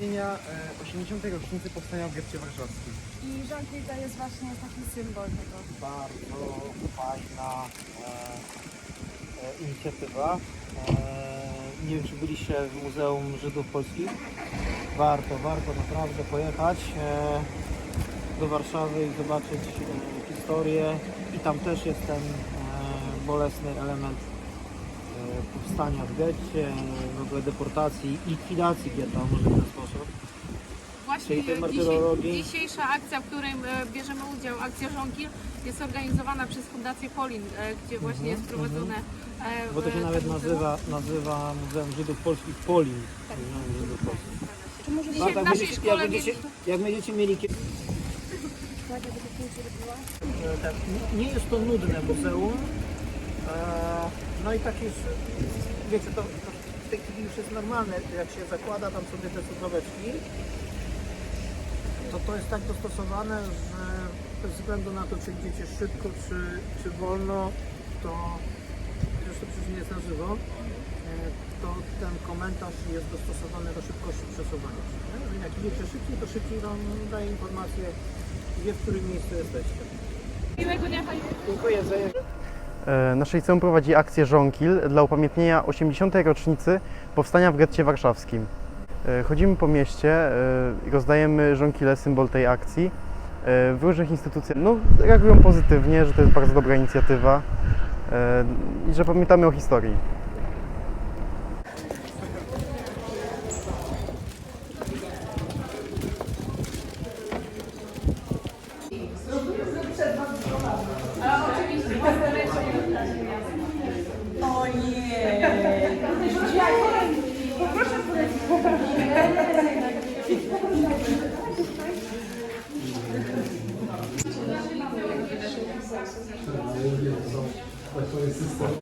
Imienia e, 80. rocznicy powstania w getcie warszawskim. I żonki to jest właśnie taki symbol tego. bardzo fajna e, e, inicjatywa. E, nie wiem, czy byliście w Muzeum Żydów Polskich. Warto, warto naprawdę pojechać e, do Warszawy i zobaczyć e, historię. I tam też jest ten e, bolesny element e, powstania w getcie, w ogóle deportacji, likwidacji getta, może w ten sposób. Właśnie Czyli tej dzisiaj, martyrologii. dzisiejsza akcja, w której e, bierzemy udział, akcja Żonki, jest organizowana przez Fundację Polin, e, gdzie właśnie jest prowadzone. e, Mhm, Bo to się e, nawet muzeum. nazywa, nazywa Muzeum Żydów Polskich Polin. Muzeum Żydów Polskich. Czy może Dzisiaj w jak, naszej będziecie, jak, szkole będziecie, mieliśmy- jak będziecie mieli robiła? e, tak, nie- nie jest to nudne muzeum. No i tak już, wiecie, to, to w tej chwili już jest normalne, jak się zakłada tam sobie te cukrowieczki, to to jest tak dostosowane, że bez względu na to, czy idziecie szybko, czy, czy wolno, to zresztą przecież nie jest na żywo, e, to ten komentarz jest dostosowany do szybkości przesuwania się. Jak idziecie szybciej, to szybciej Wam daje informację, gdzie, w którym miejscu jesteście. Miłego dnia Pani. Dziękuję za Nasze liceum prowadzi akcję Żonkil dla upamiętnienia 80. rocznicy powstania w getcie warszawskim. E, Chodzimy po mieście e, i rozdajemy żonkile, symbol tej akcji e, w różnych instytucjach. No, reagują pozytywnie, że to jest bardzo dobra inicjatywa e, i że pamiętamy o historii.